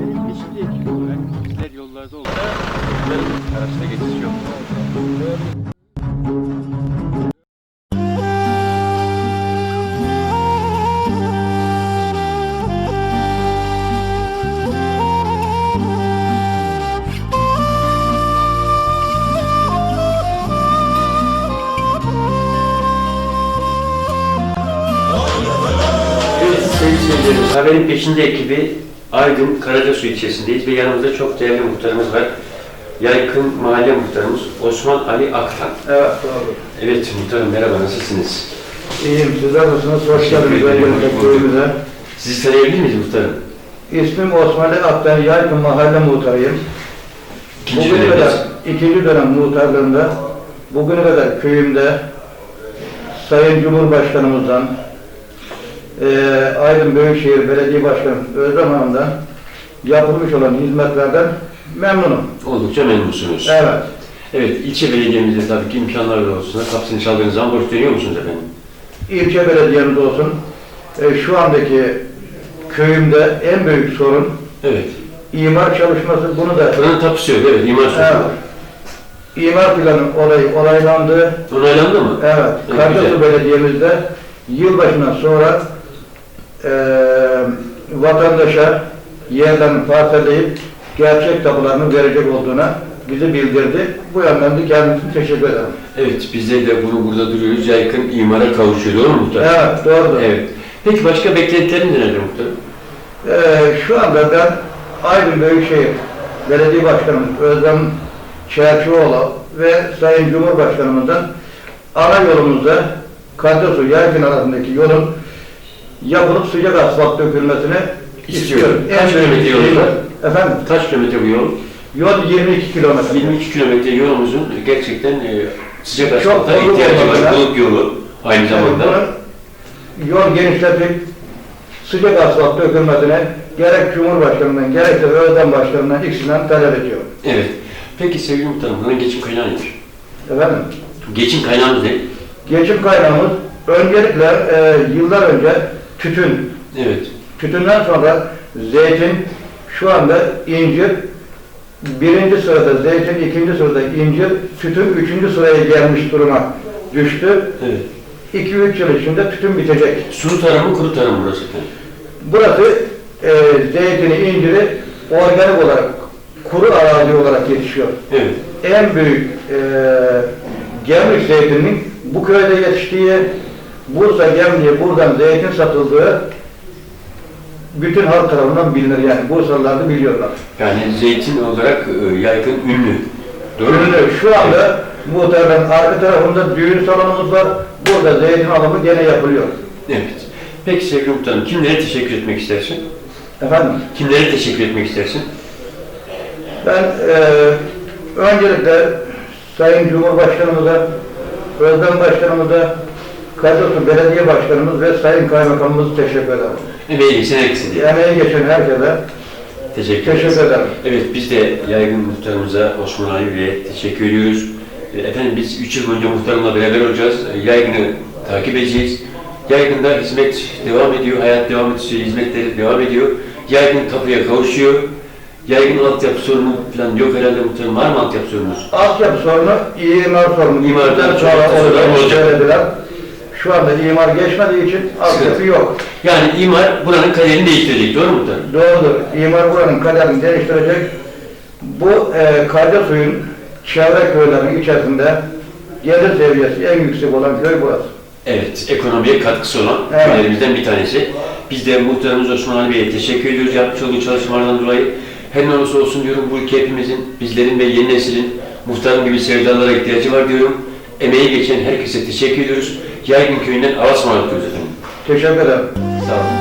Benim yeşil ekip olarak bizler yollarda bunların araçla geçiş. Sevgili seyircilerimiz, haberin peşinde ekibi Aydın Karacasu ilçesindeyiz ve yanımızda çok değerli muhtarımız var. Yaykın Mahalle Muhtarımız Osman Ali Aktan. Evet doğru. Evet muhtarım merhaba nasılsınız? İyiyim sizler nasılsınız? Hoş geldiniz bulduk. köyümüze. Sizi tanıyabilir miyiz muhtarım? İsmim Osman Ali Aktan, Yaygın Mahalle Muhtarıyım. İkinci dönemdeyiz. kadar, ikinci dönem muhtarlığında, bugüne kadar köyümde Sayın Cumhurbaşkanımızdan, eee Aydın Büyükşehir Belediye Başkanı Özlem Hanım'dan yapılmış olan hizmetlerden memnunum. Oldukça memnunsunuz. Evet. Evet ilçe belediyemizde tabii ki imkanlar doğrultusunda kapısını çaldığınız zaman boş dönüyor musunuz efendim? İlçe belediyemiz olsun, e, şu andaki köyümde en büyük sorun Evet. imar çalışması. Bunu da Buranın tapusu yok evet imar Evet. sözü. İmar planı olayı olaylandı. Onaylandı mı? Evet. Evet, Kartasu güzel. Belediye'mizde yılbaşından sonra vatandaşa yerlerini parselleyip gerçek tapularını verecek olduğuna bizi bildirdi. Bu yönden de kendisine teşekkür ederim. Evet bizler de bunu burada duruyoruz. Yaykın imara kavuşuyor doğru mu muhtarım? Evet, doğrudur. Evet. Peki başka beklentileriniz neler muhtarım? Eee, şu anda ben Aydın Büyükşehir Belediye Başkanımız Özlem Çerçioğlu ve Sayın Cumhurbaşkanımızdan ana yolumuzda Kartasu Yaygın arasındaki yolun yapılıp sıcak asfalt dökülmesini İstiyorum. Kaç kilometre yolu var? Efendim, Kaç kilometre bu yol? yol 22 kilometre. 22 kilometre yolumuzun gerçekten e, sıcak asfalta ihtiyacı var. Buluk yolu aynı zamanda. Yani yol genişletip sıcak asfalt dökülmesine gerek Cumhurbaşkanı'ndan gerekse Özlem Başkanı'ndan ikisinden talep ediyorum. Evet. Peki sevgili muhtarım, bunun geçim kaynağı nedir? Efendim, Geçim kaynağımız ne? Geçim kaynağımız öncelikle e, yıllar önce tütün. Evet. Tütünden sonra zeytin, şu anda incir, birinci sırada zeytin, ikinci sırada incir, tütün üçüncü sıraya gelmiş duruma düştü. Evet. 2-3 yıl içinde tütün bitecek. Sulu tarım mı, kuru tarım burası? Burası e, zeytini, inciri organik olarak, kuru arazi olarak yetişiyor. Evet. en büyük e, Gemlik zeytininin bu köyde yetiştiği, Bursa Gemlik'e buradan zeytin satıldığı bütün halk tarafından bilinir yani. Bursalılar da biliyorlar. Yani zeytin olarak e, yaygın ünlü. Doğru? Ürünü şu anda muhtemelen arka tarafında düğün salonumuz var. Burada zeytin alımı gene yapılıyor. Evet. Peki sevgili muhtarım, kimlere teşekkür etmek istersin? Efendim Kimlere teşekkür etmek istersin? ben e, öncelikle Sayın Cumhurbaşkanımıza, Özlem Başkanımıza, Kartasu Belediye Başkanımız ve Sayın Kaymakamımız teşekkür ederim. Emeği geçen herkese diye. Emeği geçen herkese Teşekkür ederiz. teşekkür ederim. Evet biz de yaygın muhtarımıza Osman Ali Bey'e teşekkür ediyoruz. E, Efendim biz 3 yıl boyunca muhtarımla beraber olacağız. E, Yaygın'ı takip edeceğiz. Yaygın'da hizmet devam ediyor, hayat devam ediyor, hizmetleri devam ediyor. Yaygın kapıya kavuşuyor. Yaygın altyapı sorunu falan yok herhalde muhtarım. Var mı altyapı sorunuz? Altyapı sorunu, imar sorunu. İmardan sonra olacak. Şu anda imar geçmediği için altyapı yok. Yani imar buranın kaderini değiştirecek, doğru mu muhtarım? Doğrudur. İmar buranın kaderini değiştirecek. Bu e, kayda suyun çevre köylerinin içerisinde gelir seviyesi en yüksek olan köy burası. Evet, ekonomiye katkısı olan Evet. köylerimizden bir tanesi. Biz de muhtarımız Osman Ali Bey'e teşekkür ediyoruz yapmış olduğu çalışmalardan dolayı. Her ne olursa olsun diyorum bu ülke hepimizin, bizlerin ve yeni neslin muhtarım gibi sevdalara ihtiyacı var diyorum. Emeği geçen herkese teşekkür ediyoruz. Yaygın köyünden Alasmalık diyoruz efendim. Teşekkür ederim. Sağ olun.